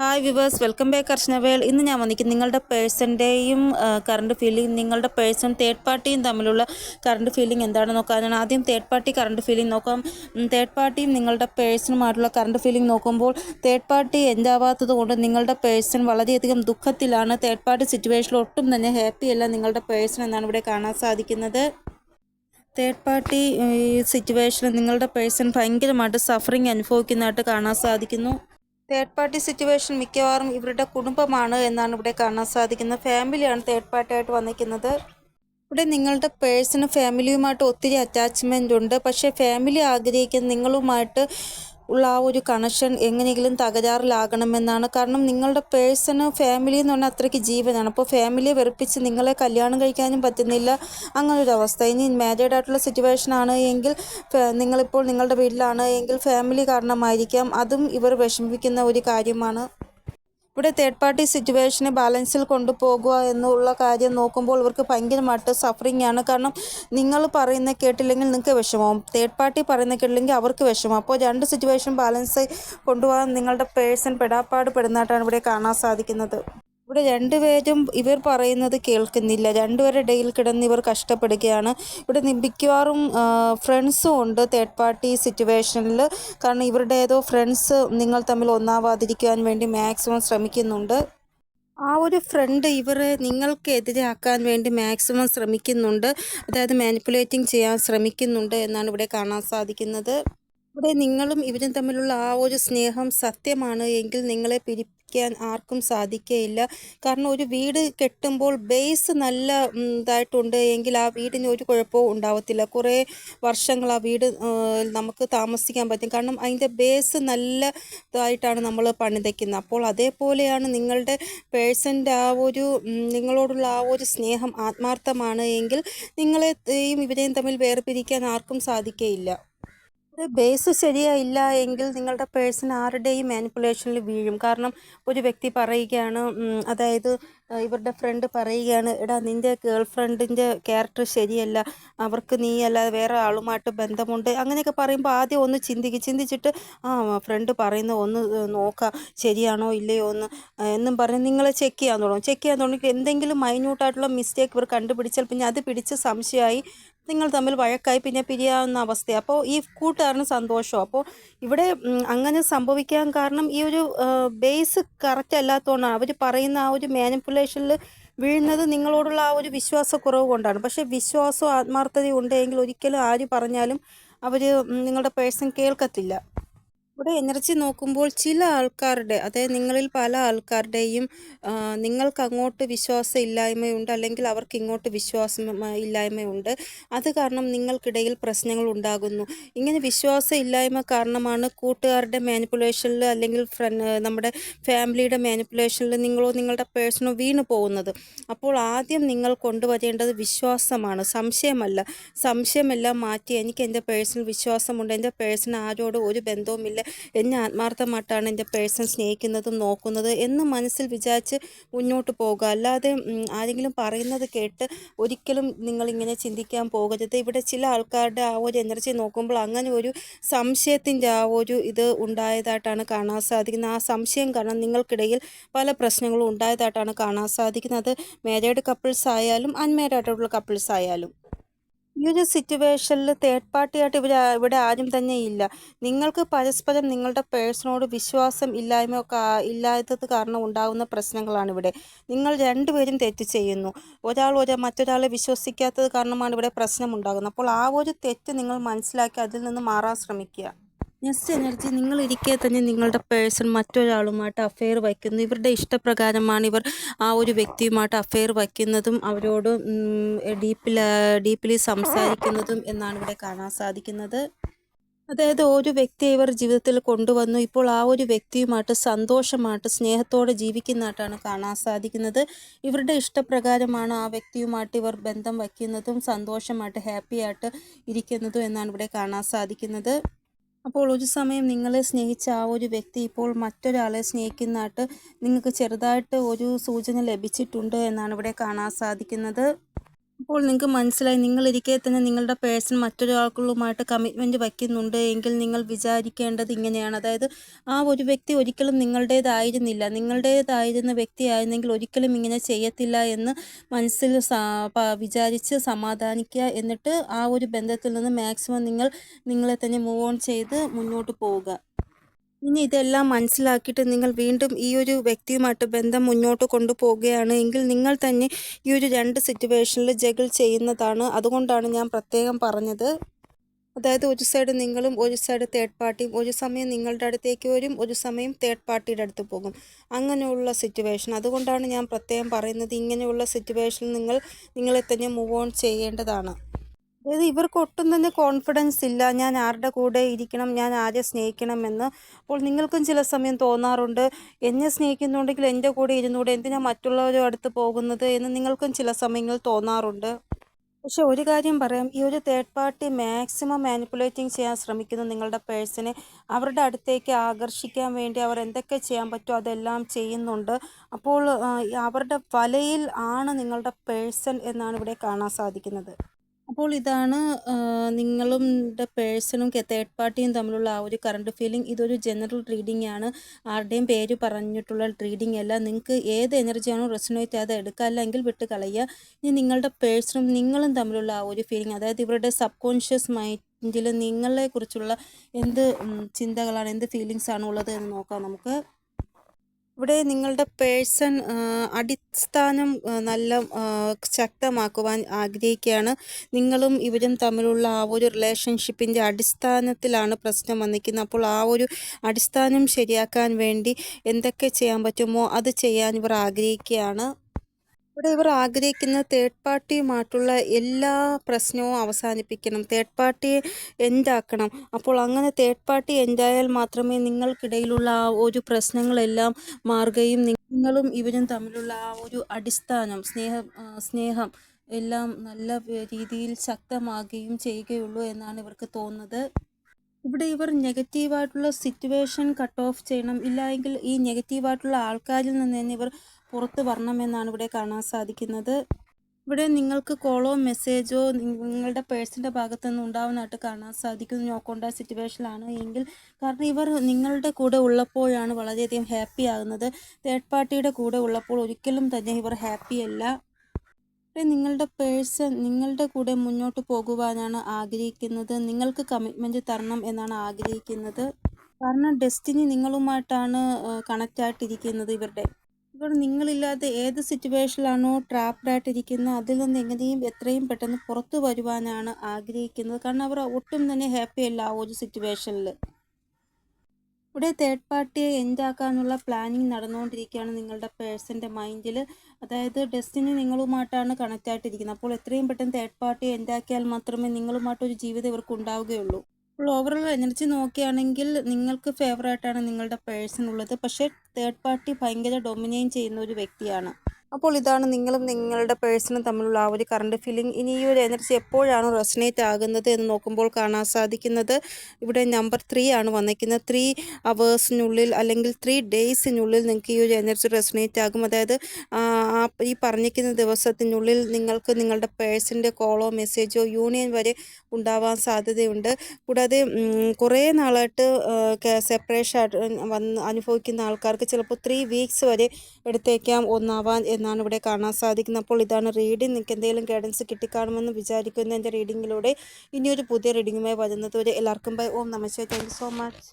Hi viewers welcome back അർച്ചനവേൾ ഇന്ന് ഞാൻ വന്നിരിക്കും നിങ്ങളുടെ പേഴ്സന്റെയും കറണ്ട് ഫീലിംഗ് നിങ്ങളുടെ പേഴ്സൺ തേർഡ് പാർട്ടിയും തമ്മിലുള്ള കറണ്ട് ഫീലിംഗ് എന്താണെന്ന് നോക്കാനാണ് ആദ്യം തേർഡ് പാർട്ടി കറണ്ട് ഫീലിംഗ് നോക്കാം. തേർഡ് പാർട്ടിയും നിങ്ങളുടെ പേഴ്സണുമായിട്ടുള്ള കറണ്ട് ഫീലിംഗ് നോക്കുമ്പോൾ തേർഡ് പാർട്ടി എന്താവാത്തത് കൊണ്ട് നിങ്ങളുടെ പേഴ്സൺ വളരെയധികം ദുഃഖത്തിലാണ്. തേർഡ് പാർട്ടി സിറ്റുവേഷനിൽ ഒട്ടും തന്നെ ഹാപ്പി അല്ല നിങ്ങളുടെ പേഴ്സൺ എന്നാണ് ഇവിടെ കാണാൻ സാധിക്കുന്നത്. തേർഡ് പാർട്ടി സിറ്റുവേഷനിൽ നിങ്ങളുടെ പേഴ്സൺ ഭയങ്കരമായിട്ട് സഫറിങ് അനുഭവിക്കുന്നതായിട്ട് കാണാൻ സാധിക്കുന്നു. തേർഡ് പാർട്ടി സിറ്റുവേഷൻ മിക്കവാറും ഇവരുടെ കുടുംബമാണ് എന്നാണ് ഇവിടെ കാണാൻ സാധിക്കുന്നത്. ഫാമിലിയാണ് തേർഡ് പാർട്ടി ആയിട്ട് വന്നിരിക്കുന്നത്. ഇവിടെ നിങ്ങളുടെ പേഴ്സണ് ഫാമിലിയുമായിട്ട് ഒത്തിരി അറ്റാച്ച്മെന്റ് ഉണ്ട്. പക്ഷേ ഫാമിലി ആഗ്രഹിക്കുന്ന നിങ്ങളുമായിട്ട് ഉള്ള ആ ഒരു കണക്ഷൻ എങ്ങനെയെങ്കിലും തകരാറിലാകണമെന്നാണ്. കാരണം നിങ്ങളുടെ പേഴ്സണ് ഫാമിലി എന്ന് പറഞ്ഞാൽ അത്രയ്ക്ക് ജീവനാണ്. അപ്പോൾ ഫാമിലിയെ വെറുപ്പിച്ച് നിങ്ങളെ കല്യാണം കഴിക്കാനും പറ്റുന്നില്ല. അങ്ങനൊരു അവസ്ഥ. ഇനി മാരീഡ് ആയിട്ടുള്ള സിറ്റുവേഷൻ ആണ് എങ്കിൽ നിങ്ങളിപ്പോൾ നിങ്ങളുടെ വീട്ടിലാണ് എങ്കിൽ ഫാമിലി കാരണമായിരിക്കാം. അതും ഇവർ വിഷമിപ്പിക്കുന്ന ഒരു കാര്യമാണ്. ഇവിടെ തേർഡ് പാർട്ടി സിറ്റുവേഷനെ ബാലൻസിൽ കൊണ്ടുപോകുക എന്നുള്ള കാര്യം നോക്കുമ്പോൾ ഇവർക്ക് ഭയങ്കരമായിട്ട് സഫറിങ് ആണ്. കാരണം നിങ്ങൾ പറയുന്ന കേട്ടില്ലെങ്കിൽ നിങ്ങൾക്ക് വിഷമവും തേർഡ് പാർട്ടി പറയുന്ന കേട്ടില്ലെങ്കിൽ അവർക്ക് വിഷമം. അപ്പോൾ രണ്ട് സിറ്റുവേഷൻ ബാലൻസ് കൊണ്ടുപോകാൻ നിങ്ങളുടെ പേഴ്സൺ പെടാപ്പാട് പെടുന്നതായിട്ടാണ് ഇവിടെ കാണാൻ സാധിക്കുന്നത്. ഇവിടെ രണ്ടുപേരും ഇവർ പറയുന്നത് കേൾക്കുന്നില്ല. രണ്ടുപേരുടെ ഇടയിൽ കിടന്ന് ഇവർ കഷ്ടപ്പെടുകയാണ്. ഇവിടെ മിക്കവാറും ഫ്രണ്ട്സും ഉണ്ട് തേർഡ് പാർട്ടി സിറ്റുവേഷനിൽ കാരണം ഇവരുടെ ഏതോ ഫ്രണ്ട്സ് നിങ്ങൾ തമ്മിൽ ഒന്നാവാതിരിക്കാൻ വേണ്ടി മാക്സിമം ശ്രമിക്കുന്നുണ്ട്. ആ ഒരു ഫ്രണ്ട് ഇവരെ നിങ്ങൾക്ക് ആക്കാൻ വേണ്ടി മാക്സിമം ശ്രമിക്കുന്നുണ്ട്. അതായത് മാനിപ്പുലേറ്റിംഗ് ചെയ്യാൻ ശ്രമിക്കുന്നുണ്ട് എന്നാണ് ഇവിടെ കാണാൻ സാധിക്കുന്നത്. ഇവിടെ നിങ്ങളും ഇവരും തമ്മിലുള്ള ആ ഒരു സ്നേഹം സത്യമാണ് എങ്കിൽ നിങ്ങളെ പിരിക്കാൻ ആർക്കും സാധിക്കുകയില്ല കാരണം ഒരു വീട് കെട്ടുമ്പോൾ ബേസ് നല്ല ഇതായിട്ടുണ്ട് എങ്കിൽ ആ വീടിന് ഒരു കുഴപ്പവും ഉണ്ടാവത്തില്ല. കുറേ വർഷങ്ങൾ ആ വീട് നമുക്ക് താമസിക്കാൻ പറ്റും. കാരണം അതിന്റെ ബേസ് നല്ല ഇതായിട്ടാണ് നമ്മൾ പണിതയ്ക്കുന്നത് അപ്പോൾ അതേപോലെയാണ് നിങ്ങളുടെ പേഴ്സന്റെ ആ ഒരു നിങ്ങളോടുള്ള ആ ഒരു സ്നേഹം ആത്മാർത്ഥമാണ് എങ്കിൽ നിങ്ങളെയും ഇവരെയും തമ്മിൽ വേർപിരിക്കാൻ ആർക്കും സാധിക്കുകയില്ല ബേസ് ശരിയായില്ല എങ്കിൽ നിങ്ങളുടെ പേഴ്സൺ ആരുടെയും മാനിപ്പുലേഷനിൽ വീഴും. കാരണം ഒരു വ്യക്തി പറയുകയാണ് അതായത് ഇവരുടെ ഫ്രണ്ട് പറയുകയാണ് എടാ നിന്റെ ഗേൾ ഫ്രണ്ടിന്റെ ക്യാരക്ടർ ശരിയല്ല. അവർക്ക് നീ അല്ലാതെ വേറെ ആളുമായിട്ട് ബന്ധമുണ്ട്. അങ്ങനെയൊക്കെ പറയുമ്പോൾ ആദ്യം ഒന്ന് ചിന്തിക്കും ചിന്തിച്ചിട്ട് ആ ഫ്രണ്ട് പറയുന്ന ഒന്ന് നോക്കാം ശരിയാണോ ഇല്ലയോ എന്ന് എന്നും പറഞ്ഞ് നിങ്ങളെ ചെക്ക് ചെയ്യാൻ തുടങ്ങും. ചെക്ക് ചെയ്യാൻ തുടങ്ങി എന്തെങ്കിലും മൈന്യൂട്ടായിട്ടുള്ള മിസ്റ്റേക്ക് ഇവർ കണ്ടുപിടിച്ചാൽ പിന്നെ അത് പിടിച്ച് സംശയമായി നിങ്ങൾ തമ്മിൽ വഴക്കായി പിന്നെ പിരിയാവുന്ന അവസ്ഥ അപ്പോൾ ഈ കൂട്ടുകാരന് സന്തോഷം? അപ്പോൾ ഇവിടെ അങ്ങനെ സംഭവിക്കാൻ കാരണം ഈ ഒരു ബേസ് കറക്റ്റ് അല്ലാത്തതുകൊണ്ടാണ് അവർ പറയുന്ന ആ ഒരു മാനിപ്പുലേഷനിൽ വീഴുന്നത് നിങ്ങളോടുള്ള ആ ഒരു വിശ്വാസക്കുറവ് കൊണ്ടാണ്. പക്ഷേ വിശ്വാസവും ആത്മാർത്ഥതയും ഉണ്ടെങ്കിൽ ഒരിക്കലും ആര് പറഞ്ഞാലും അവർ നിങ്ങളുടെ പേഴ്സൺ കേൾക്കത്തില്ല. ഇവിടെ എനർജി നോക്കുമ്പോൾ ചില ആൾക്കാരുടെ അതായത് നിങ്ങളിൽ പല ആൾക്കാരുടെയും നിങ്ങൾക്ക് അങ്ങോട്ട് വിശ്വാസം ഇല്ലായ്മയുണ്ട് അല്ലെങ്കിൽ അവർക്ക് ഇങ്ങോട്ട് വിശ്വാസം ഇല്ലായ്മയുണ്ട് അത് കാരണം നിങ്ങൾക്കിടയിൽ പ്രശ്നങ്ങൾ ഉണ്ടാകുന്നു. ഇങ്ങനെ വിശ്വാസം ഇല്ലായ്മ കാരണമാണ് കൂട്ടുകാരുടെ മാനിപ്പുലേഷനിൽ അല്ലെങ്കിൽ ഫ്രണ്ട് നമ്മുടെ ഫാമിലിയുടെ മാനിപ്പുലേഷനിൽ നിങ്ങളോ നിങ്ങളുടെ പേഴ്സണോ വീണു പോകുന്നത്. അപ്പോൾ ആദ്യം നിങ്ങൾ കൊണ്ടുവരേണ്ടത് വിശ്വാസമാണ്. സംശയമല്ല. സംശയമെല്ലാം മാറ്റി എനിക്ക് എന്റെ പേഴ്സണൽ വിശ്വാസമുണ്ട് എന്റെ പേഴ്സൺ ആരോടും ഒരു ബന്ധവുമില്ല എന്നെ ആത്മാർത്ഥമായിട്ടാണ് എന്റെ പേഴ്സൺ സ്നേഹിക്കുന്നതും നോക്കുന്നത് എന്ന് മനസ്സിൽ വിചാരിച്ച് മുന്നോട്ട് പോകുക. അല്ലാതെ ആരെങ്കിലും പറയുന്നത് കേട്ട് ഒരിക്കലും നിങ്ങളിങ്ങനെ ചിന്തിക്കാൻ പോകരുത്. ഇവിടെ ചില ആൾക്കാരുടെ ആ ഒരു എനർജി നോക്കുമ്പോൾ അങ്ങനെ ഒരു സംശയത്തിന്റെ ആ ഒരു ഇത് ഉണ്ടായതായിട്ടാണ് കാണാൻ സാധിക്കുന്നത്. ആ സംശയം കാരണം നിങ്ങൾക്കിടയിൽ പല പ്രശ്നങ്ങളും ഉണ്ടായതായിട്ടാണ് കാണാൻ സാധിക്കുന്നത്. മേരേഡ് കപ്പിൾസ് ആയാലും അൺമാരീഡ് ആയിട്ടുള്ള കപ്പിൾസ് ആയാലും. ഈ ഒരു സിറ്റുവേഷനിൽ തേർഡ് പാർട്ടിയായിട്ട് ഇവർ ഇവിടെ ആരും തന്നെ ഇല്ല. നിങ്ങൾക്ക് പരസ്പരം നിങ്ങളുടെ പേഴ്സണോട് വിശ്വാസം ഇല്ലായ്മ ഇല്ലാത്തത് കാരണം ഉണ്ടാകുന്ന പ്രശ്നങ്ങളാണ് ഇവിടെ. നിങ്ങൾ രണ്ടുപേരും തെറ്റ് ചെയ്യുന്നു. ഒരാൾ ഒരു മറ്റൊരാളെ വിശ്വസിക്കാത്തത് കാരണമാണ് ഇവിടെ പ്രശ്നം ഉണ്ടാകുന്നത്. അപ്പോൾ ആ ഒരു തെറ്റ് നിങ്ങൾ മനസ്സിലാക്കി അതിൽ നിന്ന് മാറാൻ ശ്രമിക്കുക. നെക്സ്റ്റ് എനർജി നിങ്ങൾ ഇരിക്കെ തന്നെ നിങ്ങളുടെ പേഴ്സൺ മറ്റൊരാളുമായിട്ട് അഫെയർ വയ്ക്കുന്നു. ഇവരുടെ ഇഷ്ടപ്രകാരമാണ് ഇവർ ആ ഒരു വ്യക്തിയുമായിട്ട് അഫെയർ വയ്ക്കുന്നതും അവരോട് ഡീപ്പിൽ ഡീപ്പിലി സംസാരിക്കുന്നതും എന്നാണ് ഇവിടെ കാണാൻ സാധിക്കുന്നത്. അതായത് ഒരു വ്യക്തിയെ ഇവർ ജീവിതത്തിൽ കൊണ്ടുവന്നു. ഇപ്പോൾ ആ ഒരു വ്യക്തിയുമായിട്ട് സന്തോഷമായിട്ട് സ്നേഹത്തോടെ ജീവിക്കുന്നതായിട്ടാണ് കാണാൻ സാധിക്കുന്നത്. ഇവരുടെ ഇഷ്ടപ്രകാരമാണ് ആ വ്യക്തിയുമായിട്ട് ഇവർ ബന്ധം വയ്ക്കുന്നതും സന്തോഷമായിട്ട് ഹാപ്പിയായിട്ട് ഇരിക്കുന്നതും എന്നാണ് ഇവിടെ കാണാൻ സാധിക്കുന്നത്. അപ്പോൾ ഒരു സമയം നിങ്ങളെ സ്നേഹിച്ച ആ ഒരു വ്യക്തി ഇപ്പോൾ മറ്റൊരാളെ സ്നേഹിക്കുന്നതായിട്ട് നിങ്ങൾക്ക് ചെറുതായിട്ട് ഒരു സൂചന ലഭിച്ചിട്ടുണ്ട് എന്നാണ് ഇവിടെ കാണാൻ സാധിക്കുന്നത്. അപ്പോൾ നിങ്ങൾക്ക് മനസ്സിലായി നിങ്ങളിരിക്കെ തന്നെ നിങ്ങളുടെ പേഴ്സൺ മറ്റൊരാൾക്കുള്ളുമായിട്ട് കമ്മിറ്റ്മെന്റ് വയ്ക്കുന്നുണ്ട് എങ്കിൽ നിങ്ങൾ വിചാരിക്കേണ്ടത് ഇങ്ങനെയാണ്. അതായത് ആ ഒരു വ്യക്തി ഒരിക്കലും നിങ്ങളുടേതായിരുന്നില്ല. നിങ്ങളുടേതായിരുന്ന വ്യക്തിയായിരുന്നെങ്കിൽ ഒരിക്കലും ഇങ്ങനെ ചെയ്യത്തില്ല എന്ന് മനസ്സിൽ വിചാരിച്ച് സമാധാനിക്കുക എന്നിട്ട് ആ ഒരു ബന്ധത്തിൽ നിന്ന് മാക്സിമം നിങ്ങൾ നിങ്ങളെ തന്നെ മൂവ് ഓൺ ചെയ്ത് മുന്നോട്ട് പോവുക. ഇനി ഇതെല്ലാം മനസ്സിലാക്കിയിട്ട് നിങ്ങൾ വീണ്ടും ഈ ഒരു വ്യക്തിയുമായിട്ട് ബന്ധം മുന്നോട്ട് കൊണ്ടുപോവുകയാണ്. എങ്കിൽ നിങ്ങൾ തന്നെ ഈ ഒരു രണ്ട് സിറ്റുവേഷനിൽ ജഗിൾ ചെയ്യുന്നതാണ്. അതുകൊണ്ടാണ് ഞാൻ പ്രത്യേകം പറഞ്ഞത്. അതായത് ഒരു സൈഡ് നിങ്ങളും ഒരു സൈഡ് തേർഡ് പാർട്ടിയും ഒരു സമയം നിങ്ങളുടെ അടുത്തേക്ക് വരും ഒരു സമയം തേർഡ് പാർട്ടിയുടെ അടുത്ത് പോകും. അങ്ങനെയുള്ള സിറ്റുവേഷൻ അതുകൊണ്ടാണ് ഞാൻ പ്രത്യേകം പറയുന്നത് ഇങ്ങനെയുള്ള സിറ്റുവേഷനിൽ നിങ്ങൾ നിങ്ങളെ തന്നെ മൂവ് ഓൺ ചെയ്യേണ്ടതാണ്. അതായത് ഇവർക്ക് ഒട്ടും തന്നെ കോൺഫിഡൻസ് ഇല്ല. ഞാൻ ആരുടെ കൂടെ ഇരിക്കണം ഞാൻ ആരെ സ്നേഹിക്കണം സ്നേഹിക്കണമെന്ന് അപ്പോൾ നിങ്ങൾക്കും ചില സമയം തോന്നാറുണ്ട്. എന്നെ സ്നേഹിക്കുന്നുണ്ടെങ്കിൽ എന്റെ കൂടെ ഇരുന്നൂടെ എന്തിനാ മറ്റുള്ളവരും അടുത്ത് പോകുന്നത് എന്ന് നിങ്ങൾക്കും ചില സമയങ്ങളിൽ തോന്നാറുണ്ട്. പക്ഷെ ഒരു കാര്യം പറയാം. ഈ ഒരു തേർഡ് പാർട്ടി മാക്സിമം മാനിപ്പുലേറ്റിംഗ് ചെയ്യാൻ ശ്രമിക്കുന്നു നിങ്ങളുടെ പേഴ്സണെ അവരുടെ അടുത്തേക്ക് ആകർഷിക്കാൻ വേണ്ടി അവർ എന്തൊക്കെ ചെയ്യാൻ പറ്റുമോ അതെല്ലാം ചെയ്യുന്നുണ്ട്. അപ്പോൾ അവരുടെ വലയിൽ ആണ് നിങ്ങളുടെ പേഴ്സൺ എന്നാണ് ഇവിടെ കാണാൻ സാധിക്കുന്നത്. അപ്പോൾ ഇതാണ് നിങ്ങളുടെ നിങ്ങളും പേഴ്സണും തേർഡ് പാർട്ടിയും തമ്മിലുള്ള ആ ഒരു കറണ്ട് ഫീലിംഗ്. ഇതൊരു ജനറൽ റീഡിംഗ് ആണ്. ആരുടെയും പേര് പറഞ്ഞിട്ടുള്ള റീഡിംഗ് അല്ല. നിങ്ങൾക്ക് ഏത് എനർജിയാണോ റെസണേറ്റ് അത് എടുക്കുക അല്ലെങ്കിൽ വിട്ട് കളയുക. ഇനി നിങ്ങളുടെ പേഴ്സണും നിങ്ങളും തമ്മിലുള്ള ആ ഒരു ഫീലിംഗ് അതായത് ഇവരുടെ സബ് കോൺഷ്യസ് മൈൻഡിൽ നിങ്ങളെക്കുറിച്ചുള്ള എന്ത് ചിന്തകളാണ് എന്ത് ഫീലിങ്സ് ആണുള്ളത് എന്ന് നോക്കാം നമുക്ക്. ഇവിടെ നിങ്ങളുടെ പേഴ്സൺ അടിസ്ഥാനം നല്ല ശക്തമാക്കുവാൻ ആഗ്രഹിക്കുകയാണ്. നിങ്ങളും ഇവരും തമ്മിലുള്ള ആ ഒരു റിലേഷൻഷിപ്പിന്റെ അടിസ്ഥാനത്തിലാണ് പ്രശ്നം വന്നിരിക്കുന്നത്. അപ്പോൾ ആ ഒരു അടിസ്ഥാനം ശരിയാക്കാൻ വേണ്ടി എന്തൊക്കെ ചെയ്യാൻ പറ്റുമോ അത് ചെയ്യാൻ ഇവർ ആഗ്രഹിക്കുകയാണ്. ഇവിടെ ഇവർ ആഗ്രഹിക്കുന്ന തേർഡ് പാർട്ടിയുമായിട്ടുള്ള എല്ലാ പ്രശ്നവും അവസാനിപ്പിക്കണം. തേർഡ് പാർട്ടിയെ എൻഡാക്കണം അപ്പോൾ അങ്ങനെ തേർഡ് പാർട്ടി എൻഡായാൽ മാത്രമേ നിങ്ങൾക്കിടയിലുള്ള ആ ഒരു പ്രശ്നങ്ങളെല്ലാം മാറുകയും നിങ്ങളും ഇവരും തമ്മിലുള്ള ആ ഒരു അടിസ്ഥാനം സ്നേഹം സ്നേഹം എല്ലാം നല്ല രീതിയിൽ ശക്തമാകുകയും ചെയ്യുകയുള്ളൂ എന്നാണ് ഇവർക്ക് തോന്നുന്നത്. ഇവിടെ ഇവർ നെഗറ്റീവായിട്ടുള്ള സിറ്റുവേഷൻ കട്ട് ഓഫ് ചെയ്യണം. ഇല്ലായെങ്കിൽ ഈ നെഗറ്റീവായിട്ടുള്ള ആൾക്കാരിൽ നിന്ന് തന്നെ ഇവർ പുറത്ത് വരണമെന്നാണ് ഇവിടെ കാണാൻ സാധിക്കുന്നത്. ഇവിടെ നിങ്ങൾക്ക് കോളോ മെസ്സേജോ നിങ്ങളുടെ പേഴ്സിന്റെ ഭാഗത്തുനിന്ന് ഉണ്ടാവുന്നതായിട്ട് കാണാൻ സാധിക്കും നോക്കേണ്ട സിറ്റുവേഷനിലാണ് എങ്കിൽ കാരണം ഇവർ നിങ്ങളുടെ കൂടെ ഉള്ളപ്പോഴാണ് വളരെയധികം ഹാപ്പി ആകുന്നത്. തേർഡ് പാർട്ടിയുടെ കൂടെ ഉള്ളപ്പോൾ ഒരിക്കലും തന്നെ ഇവർ ഹാപ്പി അല്ല. നിങ്ങളുടെ പേഴ്സൺ നിങ്ങളുടെ കൂടെ മുന്നോട്ട് പോകുവാനാണ് ആഗ്രഹിക്കുന്നത്. നിങ്ങൾക്ക് കമ്മിറ്റ്മെന്റ് തരണം എന്നാണ് ആഗ്രഹിക്കുന്നത്. കാരണം ഡെസ്റ്റിനി നിങ്ങളുമായിട്ടാണ് കണക്റ്റ് ആയിട്ടിരിക്കുന്നത് ഇവരുടെ. ഇവർ നിങ്ങളില്ലാതെ ഏത് സിറ്റുവേഷനിലാണോ ട്രാപ്ഡായിട്ടിരിക്കുന്നത് അതിൽ നിന്ന് എങ്ങനെയും എത്രയും പെട്ടെന്ന് പുറത്തു വരുവാനാണ് ആഗ്രഹിക്കുന്നത്. കാരണം അവർ ഒട്ടും തന്നെ ഹാപ്പി അല്ല ആ ഒരു സിറ്റുവേഷനിൽ ഇവിടെ തേർഡ് പാർട്ടിയെ എൻഡാക്കാനുള്ള പ്ലാനിങ് നടന്നുകൊണ്ടിരിക്കുകയാണ് നിങ്ങളുടെ പേഴ്സന്റെ മൈൻഡിൽ അതായത് ഡെസ്റ്റിനി നിങ്ങളുമായിട്ടാണ് കണക്റ്റ് ആയിട്ടിരിക്കുന്നത്. അപ്പോൾ എത്രയും പെട്ടെന്ന് തേർഡ് പാർട്ടിയെ എൻഡാക്കിയാൽ മാത്രമേ നിങ്ങളുമായിട്ടൊരു ജീവിതം ഇവർക്ക് ഉണ്ടാവുകയുള്ളൂ അപ്പോൾ ഓവറോൾ എനർജി നോക്കുകയാണെങ്കിൽ നിങ്ങൾക്ക് ഫേവറായിട്ടാണ് നിങ്ങളുടെ പേഴ്സൺ ഉള്ളത്. പക്ഷേ തേർഡ് പാർട്ടി ഭയങ്കര ഡൊമിനേറ്റ് ചെയ്യുന്ന ഒരു വ്യക്തിയാണ്. അപ്പോൾ ഇതാണ് നിങ്ങളും നിങ്ങളുടെ പേഴ്സണും തമ്മിലുള്ള ആ ഒരു കറണ്ട് ഫീലിംഗ് ഇനി ഈ ഒരു എനർജി എപ്പോഴാണ് റെസനേറ്റ് ആകുന്നത് എന്ന് നോക്കുമ്പോൾ കാണാൻ സാധിക്കുന്നത് ഇവിടെ നമ്പർ ത്രീ ആണ് വന്നിരിക്കുന്നത്. ത്രീ അവേഴ്സിനുള്ളിൽ അല്ലെങ്കിൽ ത്രീ ഡേയ്സിനുള്ളിൽ നിങ്ങൾക്ക് ഈ ഒരു എനർജി റെസനേറ്റ് ആകും. അതായത് ഈ പറഞ്ഞിരിക്കുന്ന ദിവസത്തിനുള്ളിൽ നിങ്ങൾക്ക് നിങ്ങളുടെ പേഴ്സന്റെ കോളോ മെസ്സേജോ യൂണിയൻ വരെ ഉണ്ടാവാൻ സാധ്യതയുണ്ട്. കൂടാതെ കുറേ നാളായിട്ട് സെപ്പറേഷൻ വന്ന് അനുഭവിക്കുന്ന ആൾക്കാർക്ക് ചിലപ്പോൾ ത്രീ വീക്സ് വരെ എടുത്തേക്കാം ഒന്നാവാൻ എന്നാണ് ഇവിടെ കാണാൻ സാധിക്കുന്നത്. അപ്പോൾ ഇതാണ് റീഡിംഗ് നിങ്ങൾക്ക് എന്തെങ്കിലും ഗൈഡൻസ് കിട്ടിക്കാണുമെന്ന് വിചാരിക്കുന്നു എന്റെ റീഡിങ്ങിലൂടെ ഇനിയൊരു പുതിയ റീഡിങ്ങുമായി വരുന്നത് ഒരു എല്ലാവർക്കും ബൈ ഓം നമസ്തേ താങ്ക് സോ മച്ച്